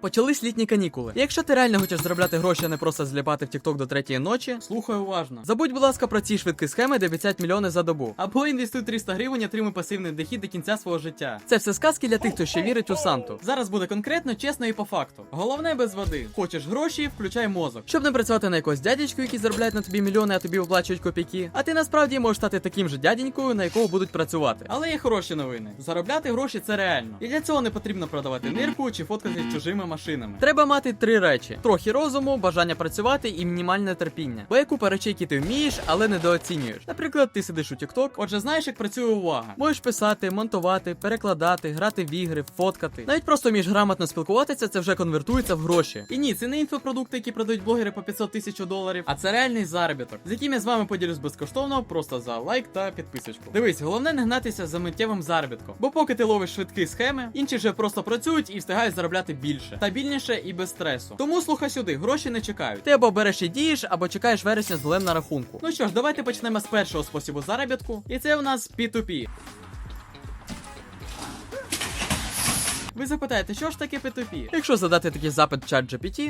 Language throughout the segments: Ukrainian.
Почались літні канікули. І якщо ти реально хочеш заробляти гроші, а не просто зліпати в TikTok до третьої ночі, слухай уважно. Забудь, будь ласка, про ці швидкі схеми, де обіцяють мільйони за добу. Або інвестуй 300 гривень, отримуй пасивний дохід до кінця свого життя. Це все сказки для тих, хто ще вірить у Санту. Зараз буде конкретно, чесно і по факту. Головне без води. Хочеш гроші, включай мозок. Щоб не працювати на якогось дядечку, який заробляє на тобі мільйони, а тобі виплачують копійки. А ти насправді можеш стати таким же дяденькою, на якого будуть працювати. Але є хороші новини. Заробляти гроші це реально. І для цього не потрібно продавати нирку чи фоткати чужими машинами. Треба мати три речі: трохи розуму, бажання працювати і мінімальне терпіння. Бо купа речей, ти вмієш, але недооцінюєш. Наприклад, ти сидиш у TikTok, отже, знаєш, як працює увага. Можеш писати, монтувати, перекладати, грати в ігри, фоткати. Навіть просто вмієш грамотно спілкуватися, це вже конвертується в гроші. І ні, це не інфопродукти, які продають блогери по 500 тисяч доларів, а це реальний заробіток, з яким я з вами поділюсь безкоштовно, просто за лайк та підписочку. Дивись, головне не гнатися за миттєвим заробітком. Бо поки ти ловиш швидкі схеми, інші вже просто працюють і встигають заробляти більше, стабільніше і без стресу. Тому слухай сюди, гроші не чекають. Ти або береш і дієш, або чекаєш вересня з долем на рахунку. Ну що ж, давайте почнемо з першого способу заробітку, і це у нас P2P. Ви запитаєте, що ж таке P2P? Якщо задати такий запит в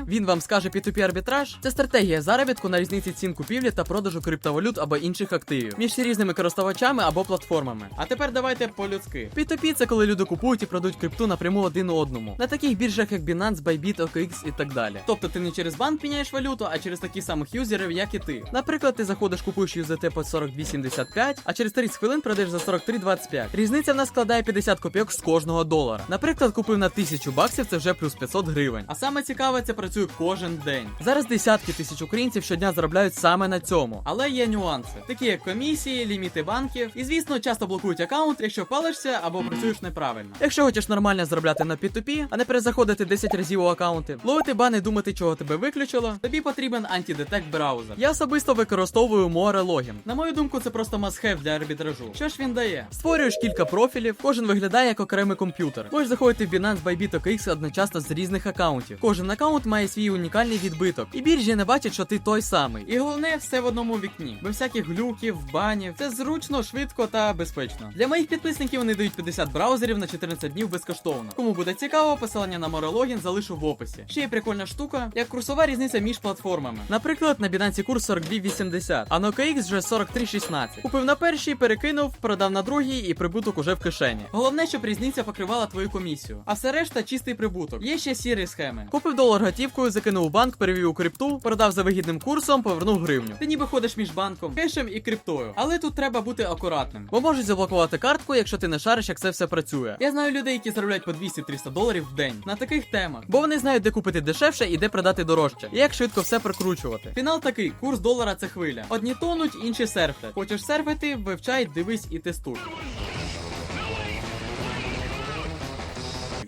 він вам скаже P2P арбітраж. Це стратегія заробітку на різниці цін купівлі та продажу криптовалют або інших активів між різними користувачами або платформами. А тепер давайте по-людськи. P2P це коли люди купують і продають крипту напряму один одному на таких біржах, як Binance, Bybit, OKX і так далі. Тобто ти не через банк міняєш валюту, а через таких самих юзерів, як і ти. Наприклад, ти заходиш, купуєш USDT по 42,75, а через 30 хвилин продаєш за 43,25. Різниця в нас складає 50 копійок з кожного долара. Наприклад, купив на 1000 баксів, це вже плюс 500 гривень. А саме цікаве, це працює кожен день. Зараз десятки тисяч українців щодня заробляють саме на цьому. Але є нюанси, такі як комісії, ліміти банків. І звісно, часто блокують аккаунт, якщо палишся або працюєш неправильно. Якщо хочеш нормально заробляти на P2P, а не перезаходити 10 разів у аккаунти, ловити бани, думати, чого тебе виключило, тобі потрібен антидетект браузер. Я особисто використовую More Login. На мою думку, це просто must-have для арбітражу. Що ж він дає? Створюєш кілька профілів, кожен виглядає як окремий комп'ютер. Можеш заходити Binance, Bybit, OKX одночасно з різних аккаунтів. Кожен аккаунт має свій унікальний відбиток, і біржі не бачать, що ти той самий. І головне, все в одному вікні, без всяких глюків, банів. Це зручно, швидко та безпечно. Для моїх підписників вони дають 50 браузерів на 14 днів безкоштовно. Кому буде цікаво, посилання на Морелогін залишу в описі. Ще є прикольна штука, як курсова різниця між платформами. Наприклад, на Binance курс 42,80, а на OKX вже 43,16. Купив на першій, перекинув, продав на другій і прибуток уже в кишені. Головне, щоб різниця покривала твою комісію. А все решта чистий прибуток. Є ще сірі схеми. Купив долар готівкою, закинув у банк, перевів у крипту, продав за вигідним курсом, повернув гривню. Ти ніби ходиш між банком, кешем і криптою. Але тут треба бути акуратним, бо можуть заблокувати картку, якщо ти не шариш, як це все працює. Я знаю людей, які заробляють по 200-300 доларів в день на таких темах, бо вони знають, де купити дешевше і де продати дорожче, і як швидко все прикручувати. Фінал такий: курс долара це хвиля. Одні тонуть, інші серфлять. Хочеш серфити, вивчай, дивись і тестуй.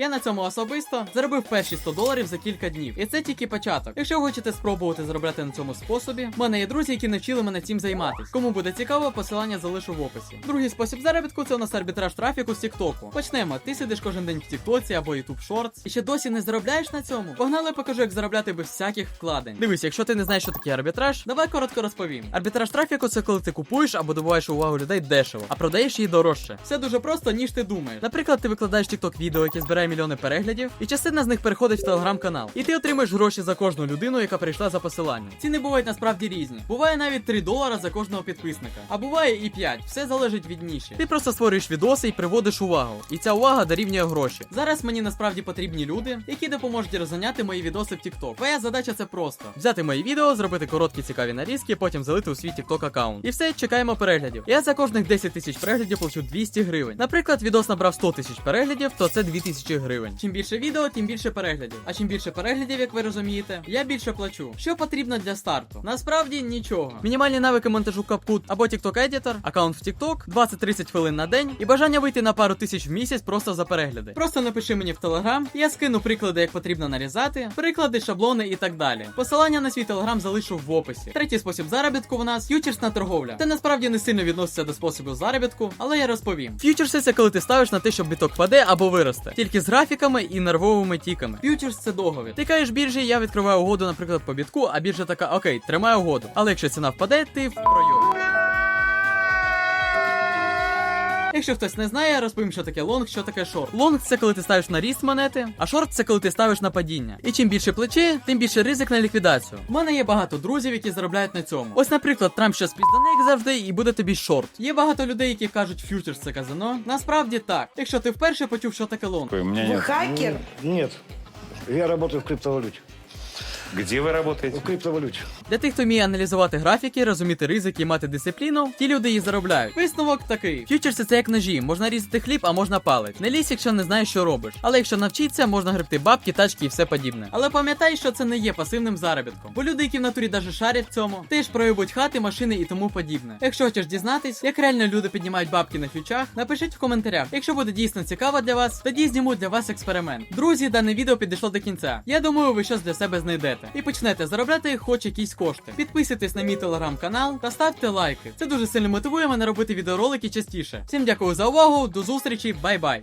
Я на цьому особисто заробив перші 100 доларів за кілька днів. І це тільки початок. Якщо ви хочете спробувати заробляти на цьому способі, в мене є друзі, які навчили мене цим займатись. Кому буде цікаво, посилання залишу в описі. Другий спосіб заробітку це у нас арбітраж трафіку з Тіктоку. Почнемо. Ти сидиш кожен день в Тіктоці або YouTube Shorts і ще досі не заробляєш на цьому. Погнали, покажу, як заробляти без всяких вкладень. Дивись, якщо ти не знаєш, що таке арбітраж, давай коротко розповім. Арбітраж трафіку це коли ти купуєш або добуваєш увагу людей дешево, а продаєш її дорожче. Все дуже просто, ніж ти думаєш. Наприклад, ти викладаєш TikTok відео, яке збирає мільйони переглядів, і частина з них переходить в телеграм-канал. І ти отримаєш гроші за кожну людину, яка прийшла за посиланням. Ціни бувають насправді різні. Буває навіть 3 долара за кожного підписника, а буває і 5. Все залежить від ніші. Ти просто створюєш відоси і приводиш увагу. І ця увага дорівнює гроші. Зараз мені насправді потрібні люди, які допоможуть розганяти мої відоси в TikTok. Твоя задача це просто: взяти мої відео, зробити короткі цікаві нарізки, потім залити у свій TikTok аккаунт. І все, чекаємо переглядів. Я за кожних 10 тисяч переглядів плачу 200 гривень. Наприклад, відос набрав 100 тисяч переглядів, то це 2000 гривень. Чим більше відео, тим більше переглядів. А чим більше переглядів, як ви розумієте, я більше плачу. Що потрібно для старту? Насправді нічого. Мінімальні навики монтажу CapCut або TikTok Editor, аккаунт в TikTok, 20-30 хвилин на день і бажання вийти на пару тисяч в місяць просто за перегляди. Просто напиши мені в Telegram, я скину приклади, як потрібно нарізати, приклади, шаблони і так далі. Посилання на свій Telegram залишу в описі. Третій спосіб заробітку у нас фьючерсна торговля. Це насправді не сильно відноситься до способу заробітку, але я розповім. Фьючерси це коли ти ставиш на те, щоб біток паде або виросте, тільки з графіками і нервовими тіками. Фьючерс це договір. Ти кажеш біржі, я відкриваю угоду, наприклад, по бітку, а біржа така, окей, тримай угоду. Але якщо ціна впаде, ти в пройомі. Якщо хтось не знає, розповім, що таке лонг, що таке шорт. Лонг це коли ти ставиш на ріст монети, а шорт це коли ти ставиш на падіння. І чим більше плечі, тим більше ризик на ліквідацію. У мене є багато друзів, які заробляють на цьому. Ось, наприклад, Трамп щас піздане, як завжди, і буде тобі шорт. Є багато людей, які кажуть, фьючерс це казино. Насправді так. Якщо ти вперше почув, що таке лонг. Вы хакер? Нет. Я работаю в криптовалюте. Где вы работаете? В криптовалюте. Для тих, хто вміє аналізувати графіки, розуміти ризики і мати дисципліну, ті люди її заробляють. Висновок такий: фьючерси це як ножі, можна різати хліб, а можна палець. Не лізь, якщо не знаєш, що робиш. Але якщо навчитися, можна гребти бабки, тачки і все подібне. Але пам'ятай, що це не є пасивним заробітком. Бо люди, які в натурі даже шарять в цьому, теж проюбуть хати, машини і тому подібне. Якщо хочеш дізнатись, як реально люди піднімають бабки на фьючах, напишіть в коментарях. Якщо буде дійсно цікаво для вас, тоді зніму для вас експеримент. Друзі, дане відео підійшло до кінця. Я думаю, ви щось для себе знайдете. І почнете заробляти хоч якісь кошти. Підписуйтесь на мій телеграм-канал та ставте лайки. Це дуже сильно мотивує мене робити відеоролики частіше. Всім дякую за увагу, до зустрічі, бай-бай.